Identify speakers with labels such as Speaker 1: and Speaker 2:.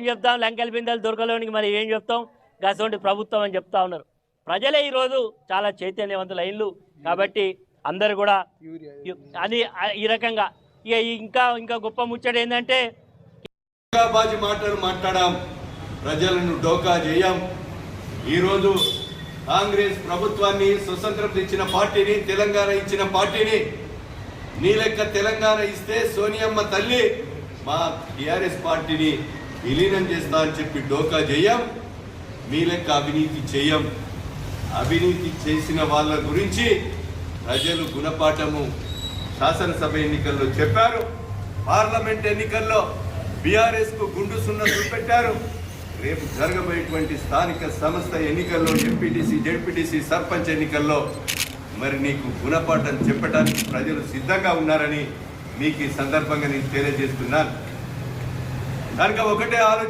Speaker 1: ఏం చెప్తాం? లంకెల బిందెలు దొరకలోనికి మరి ఏం చెప్తాం? గసంటి ప్రభుత్వం అని చెప్తా ఉన్నారు. ప్రజలే ఈరోజు చాలా చైతన్యవంతులు అయిన్లు కాబట్టి అందరు కూడా అది ఈ రకంగా. ఇక ఇంకా ఇంకా గొప్ప ముచ్చట ఏంటంటే
Speaker 2: బాజీ మాటలు మాట్లాడాం. ప్రజలను డోకా చేయం. ఈరోజు కాంగ్రెస్ ప్రభుత్వాన్ని స్వతంత్రం ఇచ్చిన పార్టీని తెలంగాణ ఇచ్చిన పార్టీని నీ లెక్క తెలంగాణ ఇస్తే సోనియమ్మ తల్లి మా టిఆర్ఎస్ పార్టీని విలీనం చేస్తా అని చెప్పి డోకా చేయం మీ లెక్క అవినీతి చేయం. అవినీతి చేసిన వాళ్ళ గురించి ప్రజలు గుణపాఠము శాసనసభ ఎన్నికల్లో చెప్పారు. పార్లమెంట్ ఎన్నికల్లో బీఆర్ఎస్కు గుండు సున్న చూపెట్టారు. రేపు జరగబోయేటువంటి స్థానిక సంస్థ ఎన్నికల్లో ఎంపీటీసీ జెడ్పీటీసీ సర్పంచ్ ఎన్నికల్లో మరి నీకు గుణపాఠం చెప్పడానికి ప్రజలు సిద్ధంగా ఉన్నారని మీకు ఈ సందర్భంగా నేను తెలియజేస్తున్నాను. కనుక ఒకటే ఆలోచన